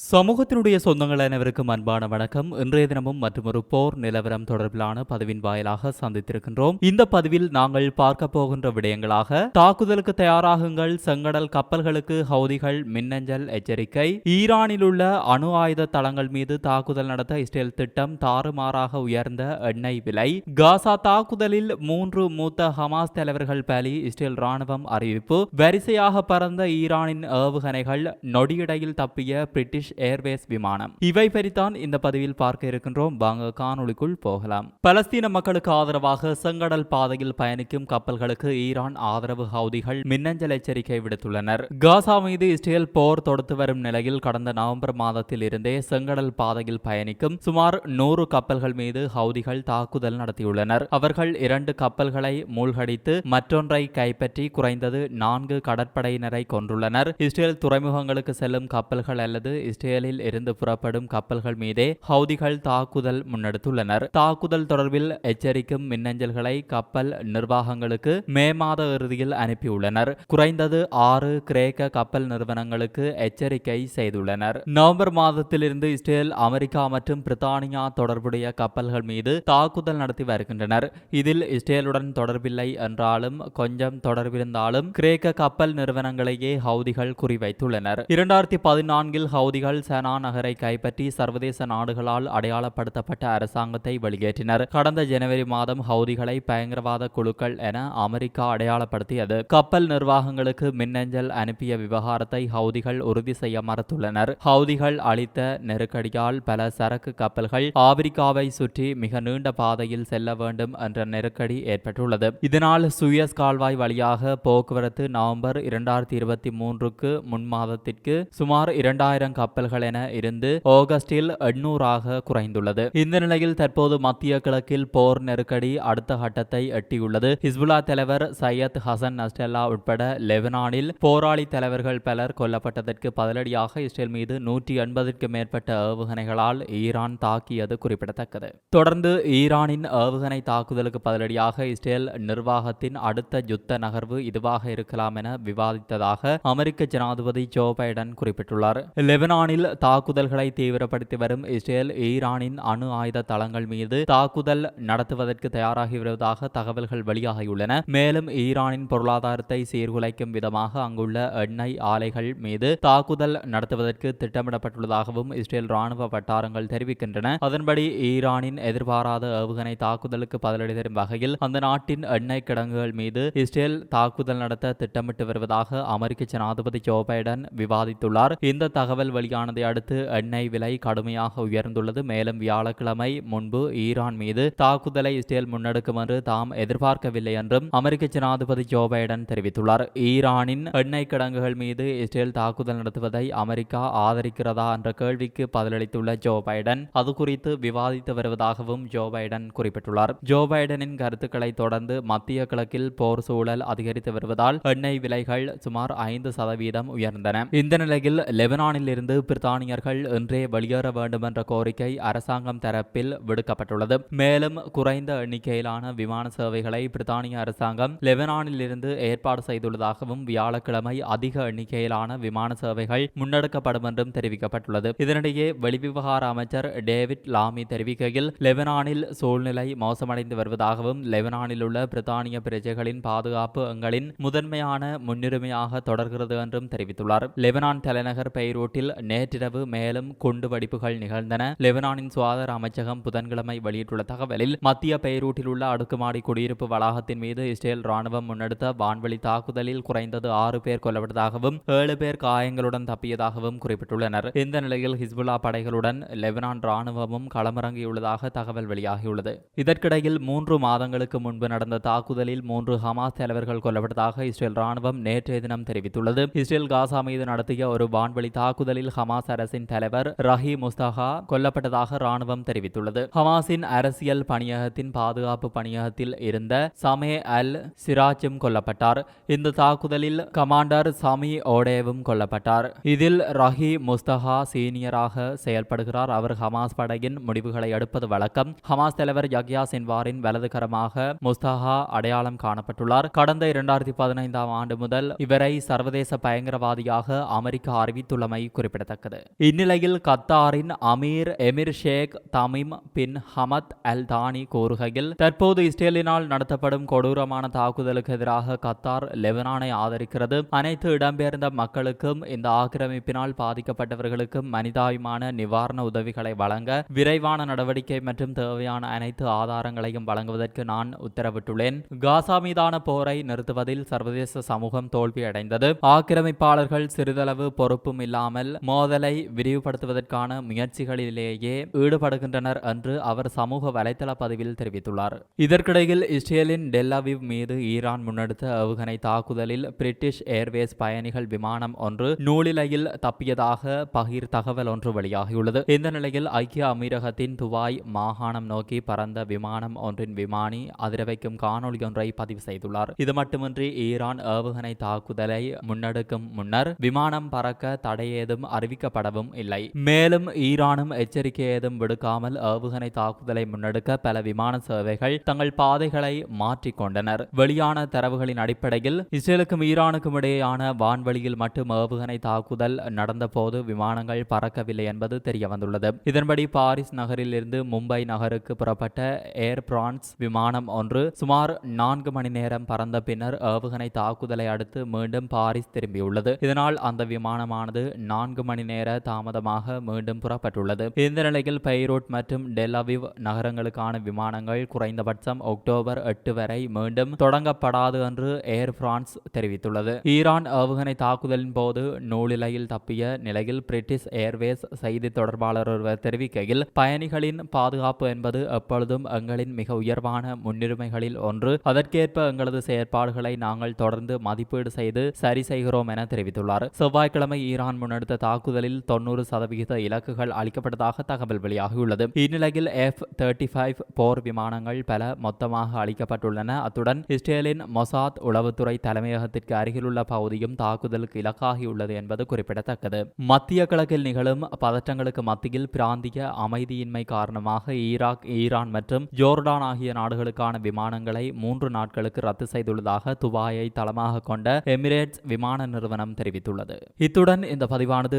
சமூகத்தினுடைய சொந்தங்கள் அனைவருக்கும் அன்பான வணக்கம். இன்றைய தினமும் மற்றொரு போர் நிலவரம் தொடர்பிலான பதிவின் வாயிலாக சந்தித்திருக்கின்றோம். இந்த பதிவில் நாங்கள் பார்க்க போகின்ற விடயங்களாக தாக்குதலுக்கு தயாராகுங்கள் செங்கடல் கப்பல்களுக்கு ஹவுதிகள் மின்னஞ்சல் எச்சரிக்கை ஈரானில் உள்ள அணு ஆயுத தளங்கள் மீது தாக்குதல் நடத்த இஸ்ரேல் திட்டம் தாறுமாறாக உயர்ந்த எண்ணெய் விலை காசா தாக்குதலில் மூன்று மூத்த ஹமாஸ் தலைவர்கள் பலி இஸ்ரேல் ராணுவம் அறிவிப்பு வரிசையாக பறந்த ஈரானின் ஏவுகணைகள் நொடியிடையில் தப்பிய பிரிட்டிஷ் ஏர்வேஸ் விமானம். இவை பறித்தான் இந்த பதிவில் பார்க்க இருக்கின்றோம். வாங்க காணொளிக்குள் போகலாம். பலஸ்தீன மக்களுக்கு ஆதரவாக செங்கடல் பாதையில் பயணிக்கும் கப்பல்களுக்கு ஈரான் ஆதரவு ஹவுதிகள் மின்னஞ்சல் எச்சரிக்கை விடுத்துள்ளனர். காசா மீது இஸ்ரேல் போர் தொடுத்து வரும் நிலையில் கடந்த நவம்பர் மாதத்தில் இருந்தே செங்கடல் பாதையில் பயணிக்கும் சுமார் நூறு கப்பல்கள் மீது ஹவுதிகள் தாக்குதல் நடத்தியுள்ளனர். அவர்கள் இரண்டு கப்பல்களை மூழ்கடித்து மற்றொன்றை கைப்பற்றி குறைந்தது நான்கு கடற்படையினரை கொன்றுள்ளனர். இஸ்ரேல் துறைமுகங்களுக்கு செல்லும் கப்பல்கள் அல்லது இஸ்ரேலில் இருந்து புறப்படும் கப்பல்கள் மீதே ஹவுதிகள் தாக்குதல் முன்னெடுத்துள்ளனர். தாக்குதல் தொடர்பில் எச்சரிக்கும் மின்னஞ்சல்களை கப்பல் நிர்வாகங்களுக்கு மே மாத இறுதியில் அனுப்பியுள்ளனர். குறைந்தது ஆறு கிரேக்க கப்பல் நிறுவனங்களுக்கு எச்சரிக்கை செய்துள்ளனர். நவம்பர் மாதத்திலிருந்து இஸ்ரேல் அமெரிக்கா மற்றும் பிரித்தானியா தொடர்புடைய கப்பல்கள் மீது தாக்குதல் நடத்தி வருகின்றனர். இதில் இஸ்ரேலுடன் தொடர்பில்லை என்றாலும் கொஞ்சம் தொடர்பிருந்தாலும் கிரேக்க கப்பல் நிறுவனங்களையே ஹவுதிகள் குறிவைத்துள்ளனர். இரண்டாயிரத்தி பதினான்கில் ஹவுதிகள் சனா நகரை கைப்பற்றி சர்வதேச நாடுகளால் அடையாளப்படுத்தப்பட்ட அரசாங்கத்தை வெளியேற்றினர். கடந்த ஜனவரி மாதம் ஹவுதிகளை பயங்கரவாத குழுக்கள் என அமெரிக்கா அடையாளப்படுத்தியது. கப்பல் நிர்வாகங்களுக்கு மின்னஞ்சல் அனுப்பிய விவகாரத்தை ஹவுதிகள் உறுதி செய்ய மறுத்துள்ளனர். ஹவுதிகள் அளித்த நெருக்கடியால் பல சரக்கு கப்பல்கள் ஆப்பிரிக்காவை சுற்றி மிக நீண்ட பாதையில் செல்ல வேண்டும் என்ற நெருக்கடி ஏற்பட்டுள்ளது. இதனால் சுயஸ் கால்வாய் வழியாக போக்குவரத்து நவம்பர் இரண்டாயிரத்தி இருபத்தி மூன்றுக்கு முன் மாதத்திற்கு சுமார் இரண்டாயிரம் கப்பல்கள் என இருந்து ஆகஸ்டில் எண்ணூறாக குறைந்துள்ளது. இந்த நிலையில் தற்போது மத்திய கிழக்கில் போர் நெருக்கடி அடுத்த கட்டத்தை எட்டியுள்ளது. ஹிஸ்புல்லா தலைவர் சையத் ஹசன் நஸ்டெல்லா உட்பட லெபனானில் போராளி தலைவர்கள் பலர் கொல்லப்பட்டதற்கு பதிலடியாக இஸ்ரேல் மீது நூற்றி எண்பதுக்கு மேற்பட்ட ஏவுகணைகளால் ஈரான் தாக்கியது குறிப்பிடத்தக்கது. தொடர்ந்து ஈரானின் ஏவுகணை தாக்குதலுக்கு பதிலடியாக இஸ்ரேல் நிர்வாகத்தின் அடுத்த யுத்த நகர்வு இதுவாக இருக்கலாம் என விவாதித்ததாக அமெரிக்க ஜனாதிபதி ஜோ பைடன் குறிப்பிட்டுள்ளார். லெபனான் ஈரானில் தாக்குதல்களை தீவிரப்படுத்தி வரும் இஸ்ரேல் ஈரானின் அணு ஆயுத தளங்கள் மீது தாக்குதல் நடத்துவதற்கு தயாராகி வருவதாக தகவல்கள் வெளியாகியுள்ளன. மேலும் ஈரானின் பொருளாதாரத்தை சீர்குலைக்கும் விதமாக அங்குள்ள எண்ணெய் ஆலைகள் மீது தாக்குதல் நடத்துவதற்கு திட்டமிடப்பட்டுள்ளதாகவும் இஸ்ரேல் ராணுவ வட்டாரங்கள் தெரிவிக்கின்றன. அதன்படி ஈரானின் எதிர்பாராத ஏவுகணை தாக்குதலுக்கு பதிலடி தரும் வகையில் அந்த நாட்டின் எண்ணெய் கிடங்குகள் மீது இஸ்ரேல் தாக்குதல் நடத்த திட்டமிட்டு வருவதாக அமெரிக்க ஜனாதிபதி ஜோ பைடன் விவாதித்துள்ளார். இந்த தகவல் வெளியானதை அடுத்து எண்ணெய் விலை கடுமையாக உயர்ந்துள்ளது. மேலும் வியாழக்கிழமை முன்பு ஈரான் மீது தாக்குதலை இஸ்ரேல் முன்னெடுக்கும் என்று தாம் எதிர்பார்க்கவில்லை என்றும் அமெரிக்க ஜனாதிபதி ஜோ பைடன் தெரிவித்துள்ளார். ஈரானின் எண்ணெய் கிடங்குகள் மீது இஸ்ரேல் தாக்குதல் நடத்துவதை அமெரிக்கா ஆதரிக்கிறதா என்ற கேள்விக்கு பதிலளித்துள்ள ஜோ பைடன் அது குறித்து விவாதித்து வருவதாகவும் ஜோ பைடன் குறிப்பிட்டுள்ளார். ஜோ பைடனின் கருத்துக்களை தொடர்ந்து மத்திய கிழக்கில் போர் சூழல் அதிகரித்து வருவதால் எண்ணெய் விலைகள் சுமார் ஐந்து சதவீதம் உயர்ந்தன. இந்த நிலையில் லெபனானில் இருந்து பிரித்தானியர்கள் இன்றே வெளியேற வேண்டும் என்ற கோரிக்கை அரசாங்கம் தரப்பில் விடுக்கப்பட்டுள்ளது. மேலும் குறைந்த எண்ணிக்கையிலான விமான சேவைகளை பிரித்தானிய அரசாங்கம் லெபனானில் இருந்து ஏற்பாடு செய்துள்ளதாகவும் வியாழக்கிழமை அதிக எண்ணிக்கையிலான விமான சேவைகள் முன்னெடுக்கப்படும் என்றும் தெரிவிக்கப்பட்டுள்ளது. இதனிடையே வெளிவிவகார அமைச்சர் டேவிட் லாமி தெரிவிக்கையில் லெபனானில் சூழ்நிலை மோசமடைந்து வருவதாகவும் லெபனானில் உள்ள பிரித்தானிய பிரஜைகளின் பாதுகாப்பு எங்களின் முதன்மையான முன்னுரிமையாக தொடர்கிறது என்றும் தெரிவித்துள்ளார். லெபனான் தலைநகர் பெய்ரூட்டில் நேற்றிரவு மேலும் குண்டு வெடிப்புகள் நிகழ்ந்தன. லெபனானின் சுகாதார அமைச்சகம் புதன்கிழமை வெளியிட்டுள்ள தகவலில் மத்திய பெய்ரூட்டில் உள்ள அடுக்குமாடி குடியிருப்பு வளாகத்தின் மீது இஸ்ரேல் ராணுவம் முன்னெடுத்த வான்வழி தாக்குதலில் குறைந்தது ஆறு பேர் கொல்லப்பட்டதாகவும் ஏழு பேர் காயங்களுடன் தப்பியதாகவும் குறிப்பிட்டுள்ளனர். இந்த நிலையில் ஹிஸ்புல்லா படைகளுடன் லெபனான் ராணுவமும் களமிறங்கியுள்ளதாக தகவல் வெளியாகியுள்ளது. இதற்கிடையில் மூன்று மாதங்களுக்கு முன்பு நடந்த தாக்குதலில் மூன்று ஹமாஸ் தலைவர்கள் கொல்லப்பட்டதாக இஸ்ரேல் ராணுவம் நேற்றைய தினம் தெரிவித்துள்ளது. இஸ்ரேல் காசா மீது நடத்திய ஒரு வான்வழி தாக்குதலில் ஹமாஸ் அரசின் தலைவர் ரஹி முஸ்தகா கொல்லப்பட்டதாக ராணுவம் தெரிவித்துள்ளது. ஹமாஸின் அரசியல் பணியகத்தின் பாதுகாப்பு பணியகத்தில் இருந்த சமே அல் சிராஜும் கொல்லப்பட்டார். இந்த தாக்குதலில் கமாண்டர் சமி ஓடேவும் கொல்லப்பட்டார். இதில் ரஹி முஸ்தகா சீனியராக செயல்படுகிறார். அவர் ஹமாஸ் படையின் முடிவுகளை எடுப்பது வழக்கம். ஹமாஸ் தலைவர் யக்யா சின்வாரின் வலதுகரமாக முஸ்தகா அடையாளம் காணப்பட்டுள்ளார். கடந்த இரண்டாயிரத்தி பதினைந்தாம் ஆண்டு முதல் இவரை சர்வதேச பயங்கரவாதியாக அமெரிக்கா அறிவித்துள்ளமை குறிப்பிடத்தக்கது. குறிப்பிடத்தக்கது இந்நிலையில் கத்தாரின் Amir emir Sheikh Tamim bin Hamad Al Thani கூறுகையில் தற்போது இஸ்ரேலினால் நடத்தப்படும் கொடூரமான தாக்குதலுக்கு எதிராக கத்தார் லெபனானை ஆதரிக்கிறது. அனைத்து இடம்பெயர்ந்த மக்களுக்கும் இந்த ஆக்கிரமிப்பினால் பாதிக்கப்பட்டவர்களுக்கும் மனிதாபிமான நிவாரண உதவிகளை வழங்க விரைவான நடவடிக்கை மற்றும் தேவையான அனைத்து ஆதாரங்களையும் வழங்குவதற்கு நான் உத்தரவிட்டுள்ளேன். காசா மீதான போரை நிறுத்துவதில் சர்வதேச சமூகம் தோல்வியடைந்தது. ஆக்கிரமிப்பாளர்கள் சிறிதளவு பொறுப்பும் இல்லாமல் மோதலை விரிவுபடுத்துவதற்கான முயற்சிகளிலேயே ஈடுபடுகின்றனர் என்று அவர் சமூக வலைதள பதிவில் தெரிவித்துள்ளார். இதற்கிடையில் இஸ்ரேலின் டெல்லாவிவ் மீது ஈரான் முன்னெடுத்த ஏவுகணை தாக்குதலில் பிரிட்டிஷ் ஏர்வேஸ் பயணிகள் விமானம் ஒன்று நூலிலையில் தப்பியதாக பகிர் தகவல் ஒன்று வெளியாகியுள்ளது. இந்த நிலையில் ஐக்கிய அமீரகத்தின் துவாய் மாகாணம் நோக்கி பறந்த விமானம் ஒன்றின் விமானி அதிரவைக்கும் காணொலி ஒன்றை பதிவு செய்துள்ளார். இது மட்டுமின்றி ஈரான் ஏவுகணை தாக்குதலை முன்னெடுக்கும் முன்னர் விமானம் பறக்க தடையேதும் அறிவிக்கப்படவும் இல்லை. மேலும் ஈரானும் எச்சரிக்கை ஏதும் விடுக்காமல் ஏவுகணை தாக்குதலை முன்னெடுக்க பல விமான சேவைகள் தங்கள் பாதைகளை மாற்றிக்கொண்டனர் வெளியான தரவுகளின் அடிப்படையில் இஸ்ரேலுக்கும் ஈரானுக்கும் இடையேயான வான்வெளியில் மட்டும் ஏவுகணை தாக்குதல் நடந்தபோது விமானங்கள் பறக்கவில்லை என்பது தெரிய வந்துள்ளது இதன்படி பாரிஸ் நகரில் இருந்து மும்பை நகருக்கு புறப்பட்ட ஏர் பிரான்ஸ் விமானம் ஒன்று சுமார் நான்கு மணி நேரம் பறந்த பின்னர் ஏவுகணை தாக்குதலை அடுத்து மீண்டும் பாரிஸ் திரும்பியுள்ளது. இதனால் அந்த விமானமானது நான்கு மணி நேர தாமதமாக மீண்டும் புறப்பட்டுள்ளது. இந்த நிலையில் பைரோட் மற்றும் டெலவிவ் நகரங்களுக்கான விமானங்கள் குறைந்தபட்சம் அக்டோபர் எட்டு வரை மீண்டும் தொடங்கப்படாது என்று ஏர் பிரான்ஸ் தெரிவித்துள்ளது. ஈரான் ஏவுகணை தாக்குதலின் போது நூலிலையில் தப்பிய நிலையில் பிரிட்டிஷ் ஏர்வேஸ் செய்தி தொடர்பாளர் ஒருவர் தெரிவிக்கையில் பயணிகளின் பாதுகாப்பு என்பது எப்பொழுதும் எங்களின் மிக உயர்வான முன்னுரிமைகளில் ஒன்று. அதற்கேற்ப எங்களது செயற்பாடுகளை நாங்கள் தொடர்ந்து மதிப்பீடு செய்து சரி செய்கிறோம் என தெரிவித்துள்ளார். செவ்வாய்க்கிழமை ஈரான் முன்னெடுத்த தாக்குதலில் தொன்னூறு சதவிகித இலக்குகள் அளிக்கப்பட்டதாக தகவல் வெளியாகியுள்ளது. இந்நிலையில் எஃப் தேர்ட்டி ஃபைவ் போர் விமானங்கள் பல மொத்தமாக அளிக்கப்பட்டுள்ளன. அத்துடன் இஸ்ரேலின் மொசாத் உளவுத்துறை தலைமையகத்திற்கு அருகிலுள்ள பகுதியும் தாக்குதலுக்கு இலக்காகியுள்ளது என்பது குறிப்பிடத்தக்கது. மத்திய கிழக்கில் நிகழும் பதற்றங்களுக்கு மத்தியில் பிராந்திய அமைதியின்மை காரணமாக ஈராக் ஈரான் மற்றும் ஜோர்டான் ஆகிய நாடுகளுக்கான விமானங்களை மூன்று நாட்களுக்கு ரத்து செய்துள்ளதாக துபாயை தளமாக கொண்ட எமிரேட்ஸ் விமான நிறுவனம் தெரிவித்துள்ளது. இத்துடன் இந்த பதிவானது